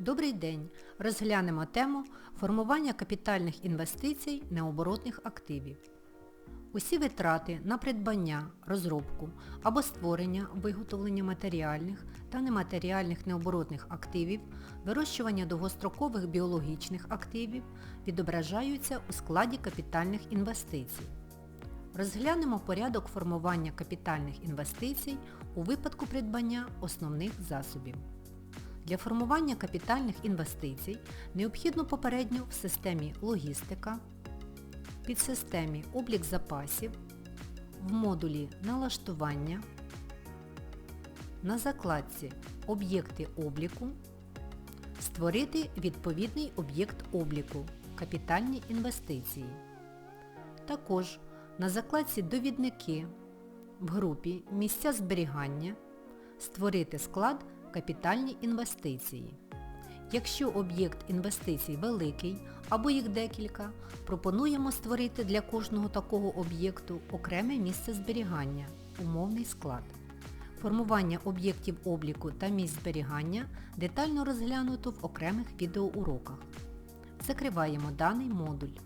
Добрий день! Розглянемо тему формування капітальних інвестицій необоротних активів. Усі витрати на придбання, розробку або створення, виготовлення матеріальних та нематеріальних необоротних активів, вирощування довгострокових біологічних активів відображаються у складі капітальних інвестицій. Розглянемо порядок формування капітальних інвестицій у випадку придбання основних засобів. Для формування капітальних інвестицій необхідно попередньо в системі логістика, підсистемі облік запасів, в модулі налаштування, на закладці Об'єкти обліку створити відповідний об'єкт обліку Капітальні інвестиції. Також на закладці Довідники в групі Місця зберігання створити склад Капітальні інвестиції. Якщо об'єкт інвестицій великий або їх декілька, пропонуємо створити для кожного такого об'єкту окреме місце зберігання, умовний склад. Формування об'єктів обліку та місць зберігання детально розглянуто в окремих відеоуроках. Закриваємо даний модуль.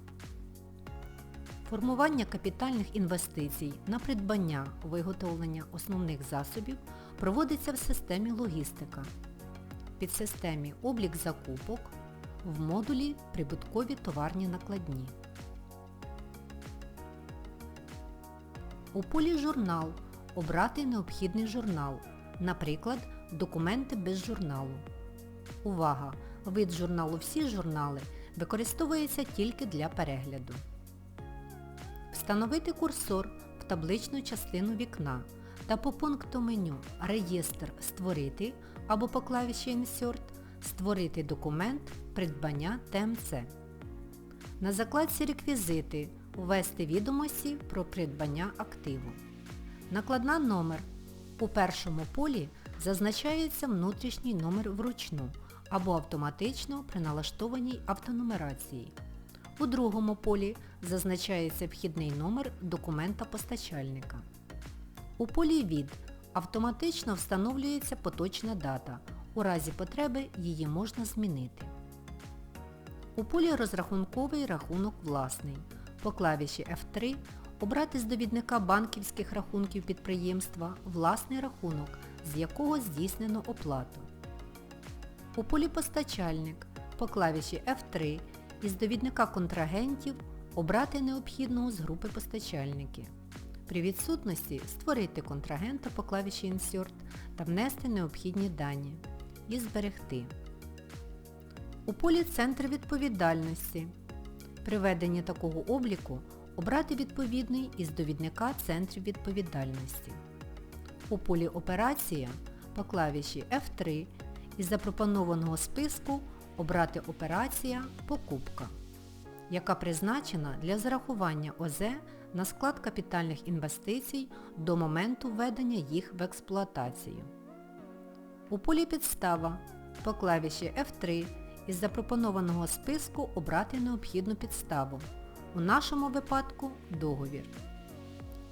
Формування капітальних інвестицій на придбання виготовлення основних засобів проводиться в системі логістика, підсистемі облік закупок, в модулі прибуткові товарні накладні. У полі Журнал обрати необхідний журнал, наприклад, документи без журналу. Увага! Вид журналу Всі журнали використовується тільки для перегляду. Встановити курсор в табличну частину вікна та по пункту меню Реєстр Створити або по клавіші Insert Створити документ придбання ТМЦ. На закладці Реквізити Ввести відомості про придбання активу. Накладна номер. У першому полі зазначається внутрішній номер вручну або автоматично при налаштованій автонумерації. У другому полі зазначається вхідний номер документа постачальника. У полі від автоматично встановлюється поточна дата. У разі потреби її можна змінити. У полі розрахунковий рахунок власний. По клавіші F3 обрати з довідника банківських рахунків підприємства власний рахунок, з якого здійснено оплату. У полі Постачальник по клавіші F3 із довідника контрагентів обрати необхідного з групи постачальники. При відсутності створити контрагента по клавіші Insert та внести необхідні дані і зберегти. У полі Центр відповідальності. При веденні такого обліку обрати відповідний із довідника центрів відповідальності. У полі Операція по клавіші F3 із запропонованого списку обрати Операція Покупка, яка призначена для зарахування ОЗ на склад капітальних інвестицій до моменту введення їх в експлуатацію. У полі Підстава по клавіші F3 із запропонованого списку обрати необхідну підставу. У нашому випадку договір.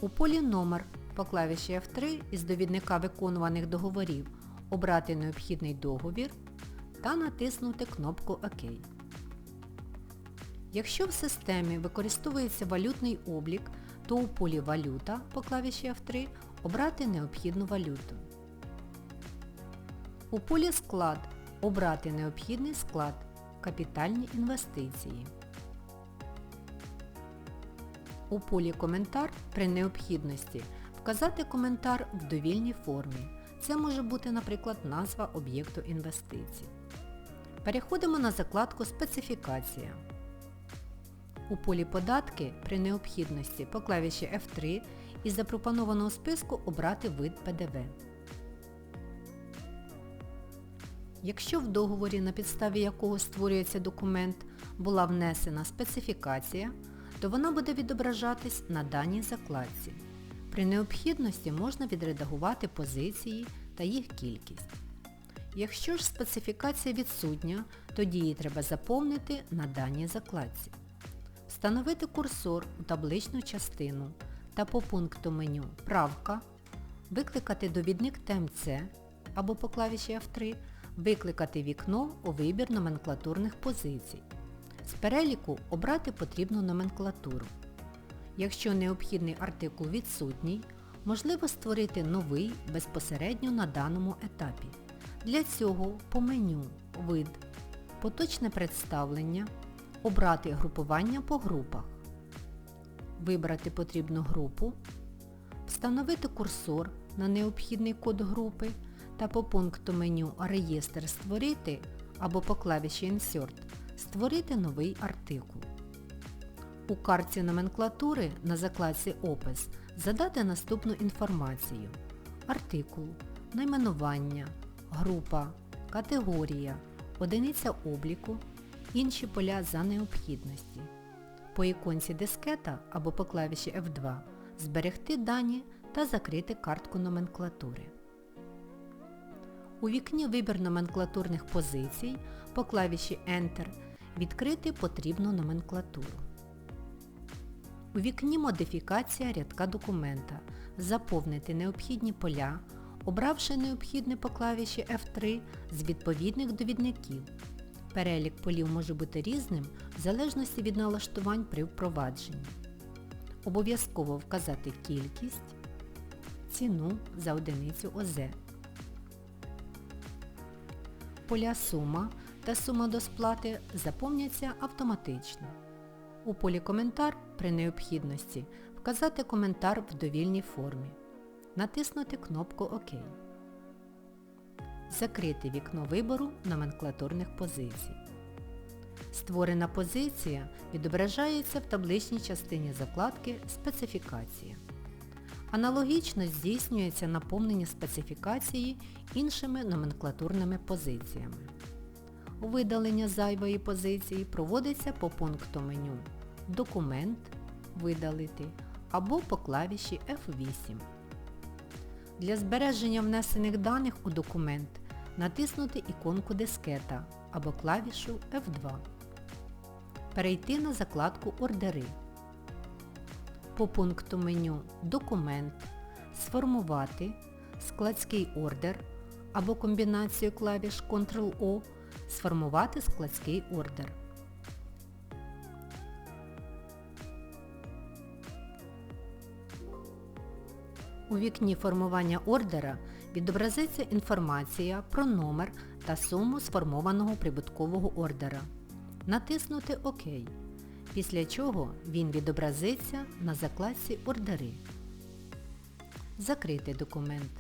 У полі Номер по клавіші F3 із довідника виконуваних договорів обрати необхідний договір та натиснути кнопку ОК. Якщо в системі використовується валютний облік, то у полі Валюта по клавіші F3 обрати необхідну валюту. У полі Склад обрати необхідний склад Капітальні інвестиції. У полі Коментар при необхідності вказати коментар в довільній формі. Це може бути, наприклад, назва об'єкту інвестицій. Переходимо на закладку Специфікація. У полі Податки при необхідності по клавіші F3 із запропонованого списку обрати вид ПДВ. Якщо в договорі, на підставі якого створюється документ, була внесена специфікація, то вона буде відображатись на даній закладці. При необхідності можна відредагувати позиції та їх кількість. Якщо ж специфікація відсутня, тоді її треба заповнити на даній закладці. Встановити курсор у табличну частину та по пункту меню Правка, викликати довідник ТМЦ або по клавіші F3 викликати вікно у вибір номенклатурних позицій. З переліку обрати потрібну номенклатуру. Якщо необхідний артикул відсутній, можливо створити новий безпосередньо на даному етапі. Для цього по меню Вид, Поточне представлення, обрати групування по групах, вибрати потрібну групу, встановити курсор на необхідний код групи та по пункту меню Реєстр Створити або по клавіші Insert створити новий артикул. У картці номенклатури на закладці Опис задати наступну інформацію. Артикул, найменування, група, категорія, одиниця обліку, інші поля за необхідності. По іконці дискета або по клавіші F2 зберегти дані та закрити картку номенклатури. У вікні Вибір номенклатурних позицій по клавіші Enter відкрити потрібну номенклатуру. У вікні Модифікація рядка документа заповнити необхідні поля, обравши необхідне по клавіші F3 з відповідних довідників. Перелік полів може бути різним в залежності від налаштувань при впровадженні. Обов'язково вказати кількість, ціну за одиницю ОЗ. Поля сума та сума до сплати заповняться автоматично. У полі Коментар при необхідності вказати коментар в довільній формі. Натиснути кнопку ОК. Закрити вікно вибору номенклатурних позицій. Створена позиція відображається в табличній частині закладки Специфікація. Аналогічно здійснюється наповнення специфікації іншими номенклатурними позиціями. Видалення зайвої позиції проводиться по пункту меню Документ Видалити або по клавіші F8. Для збереження внесених даних у документ натиснути іконку дискета або клавішу F2. Перейти на закладку Ордери. По пункту меню Документ Сформувати складський ордер або комбінацію клавіш Ctrl-O Сформувати складський ордер. У вікні формування ордера відобразиться інформація про номер та суму сформованого прибуткового ордера. Натиснути ОК, після чого він відобразиться на закладці Ордери. Закрити документ.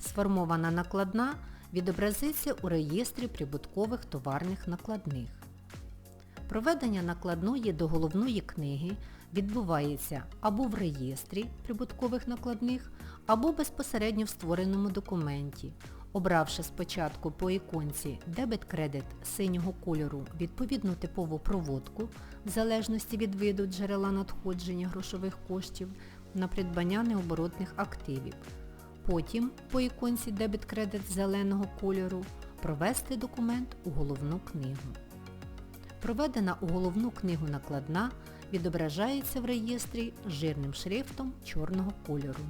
Сформована накладна відобразиться у реєстрі прибуткових товарних накладних. Проведення накладної до головної книги відбувається або в реєстрі прибуткових накладних, або безпосередньо в створеному документі, обравши спочатку по іконці Дебет-кредит синього кольору відповідну типову проводку в залежності від виду джерела надходження грошових коштів на придбання необоротних активів. Потім по іконці Дебет-кредит зеленого кольору провести документ у головну книгу. Проведена у головну книгу накладна відображається в реєстрі жирним шрифтом чорного кольору.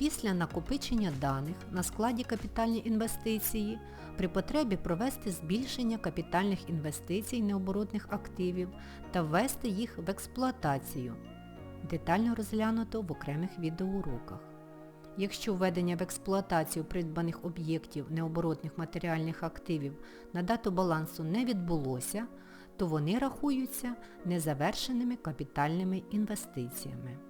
Після накопичення даних на складі капітальні інвестиції при потребі провести збільшення капітальних інвестицій необоротних активів та ввести їх в експлуатацію. Детально розглянуто в окремих відеоуроках. Якщо введення в експлуатацію придбаних об'єктів необоротних матеріальних активів на дату балансу не відбулося, то вони рахуються незавершеними капітальними інвестиціями.